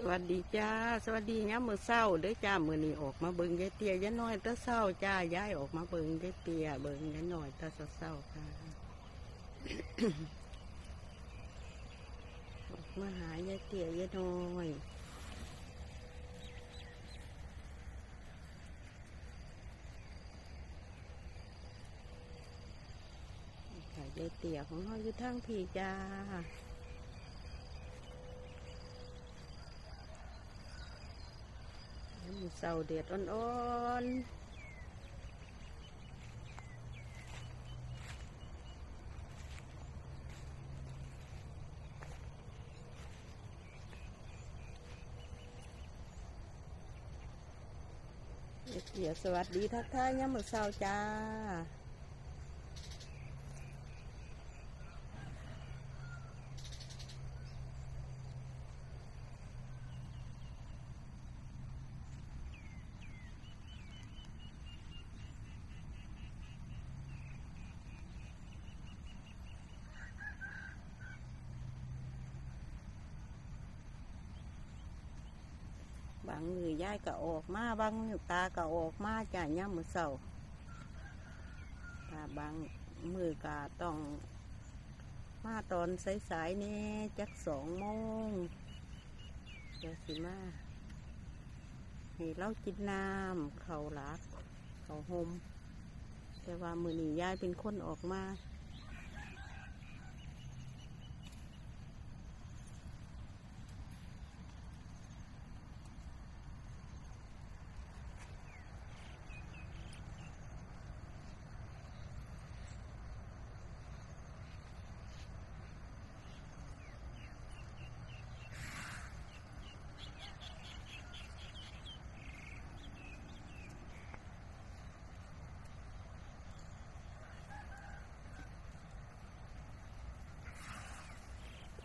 สวัสดีจ้า สวัสดีย้ำมือเศร้าเด้อจ้ามือนี้ออกมาเบิ่งยายเตี้ยยายน้อยแตะเศร้าจ้าย้ายออกมาเบิ่งยายเตี้ยเบิ่งยายน้อยแตะเศร้าค่ะออกมาหายายเตี้ยยายน้อยยายเตี้ยของเราอยู่ทางพี่จ้า มีเสาเด็ดอ่อนๆเดี๋ยวสวัสดีทักทายยามมื้อเช้าจ้าางมือยายก็ออกมาบางมือตาก็ออกมาจ้ะย่ามือเสาถ้าบางมือก็ต้องมาตอนสายๆนี่จักสองโมงเดี๋ยวสิมาให้เรากินน้ำเขาหลักเขาหมแต่ว่ามือนี้ยายเป็นคนออกมา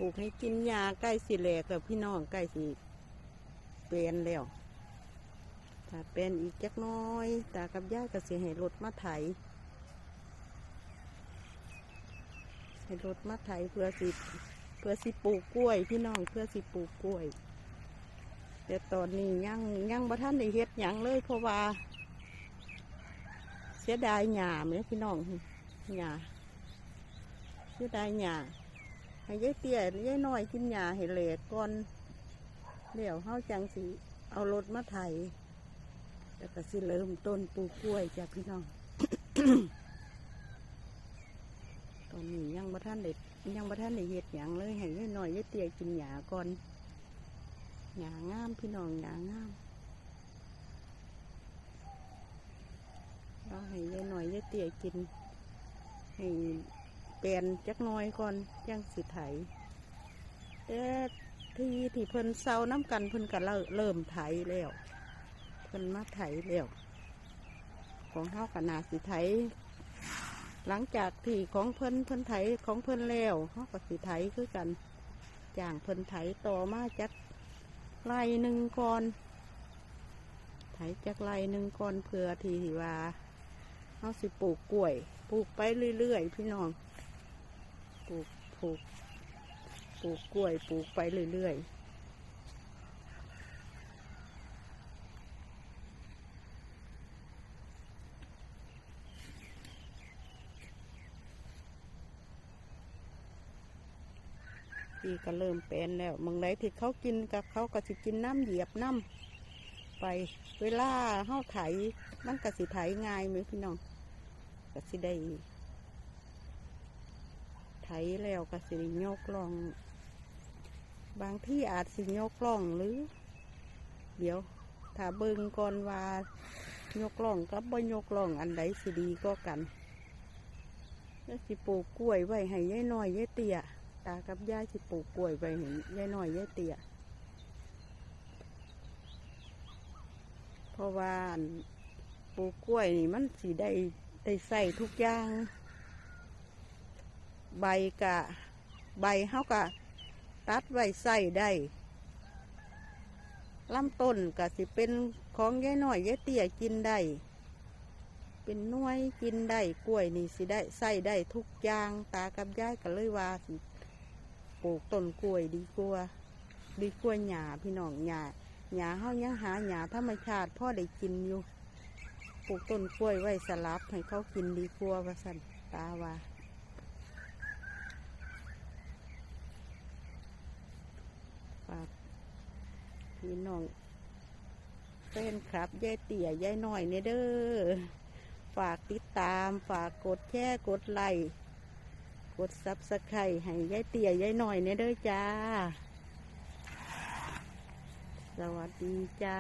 ถูกให้กินยาใกล้สิแหลกกับพี่น้องใกล้สิเป็นแล้ว ถ้าเป็นอีกจักน้อย ตากับย่าก็เสิให้รถมาไถให้รถมาไถเพื่อสิเพื่อสิปลูกกล้วย พี่น้องเพื่อสิปลูกกล้วย แต่ตอนนี้ยังยังบ่ท่านได้เฮ็ดหยังเลยเพราะว่า เสียดายหญ้าไหมพี่น้องหญ้าเสียดายหญ้า ให้ยายเตี้ยยายน้อยกินยาให้เหลกก่อนเดี๋ยวเฮาจังสิเอารถมาไถแล้วก็สิเริ่มต้นปลูกกล้วยจ้ะพี่น้อง ตอนนี้ยังบ่ท่านเด็ดยังบ่ท่านได้เฮ็ดหยังเลยให้ยายน้อยยายเตี้ยกินหญ้าก่อนหญ้างามพี่น้องหญ้างามเราให้ยายน้อยยายเตี้ยกินให้ เปลี่ยนจักน้อยก่อนจังสิไถแต่ที่ที่เพิ่นเซาน้ำกันเพิ่นก็เริ่มเริ่มไถแล้วเพิ่นมาไถแล้วของเฮากับนาสิไถหลังจากที่ของเพิ่นเพิ่นไถของเพิ่นแล้วเฮาก็สิไถคือกันจ้างเพิ่นไถต่อมาจักไร่หนึ่งก่อนไถจักไร่หนึ่งก่อนเพื่อที่ว่าเฮาสิปลูกกล้วย ปลูกไปเรื่อยๆพี่น้อง ลูกปลูกปลูกกล้วยปลูกไปเรื่อยๆพี่ก็เริ่มเป็นแล้วบางไรที่เขากินกับเขาก็สิกินน้ำเหยียบน้ำไปเวลาเฮาไถมันก็สิไถง่ายไหมพี่น้องก็สิได้ แล้วก็สิยกล่อง บางที่อาจสิยกล่องหรือ เดี๋ยวถ้าเบิ่งก่อนว่ายกล่องกับบ่ยกล่องอันใดสิดีก็กันแล้วสิปลูกกล้วยไว้ให้ยายน้อยยายเตี้ยตากับยายสิปลูกกล้วยไว้ให้ยายน้อยยายเตี้ยเพราะว่าปลูกกล้วยนี่มันสิได้ได้ใส่ทุกอย่าง ใบกะใบเฮากะตัดไว้ใส่ได้ลำต้นกะสิเป็นของยายน้อยยายเตี้ยกินได้ เป็นน่วยกินได้กล้วยนี่สิได้ใส่ได้ทุกอย่างตากับยายก็เลยว่าสิปลูกต้นกล้วยดีกว่าดีกว่าหญ้าพี่น้องหญ้าหญ้าเฮายังหาหญ้าธรรมชาติพ่อได้กินอยู่ ปลูกต้นกล้วยไว้สลับให้เขากินดีกว่าว่าสันตาว่าฝาก พี่น้องแฟนครับยายเตี่ยยายหน่อยเนเด้อฝากติดตาม ฝากกดแชร์กดไลค์กดซับสไครต์ให้ยายเตี่ยยายหน่อยเนเด้อจ้า สวัสดีจ้า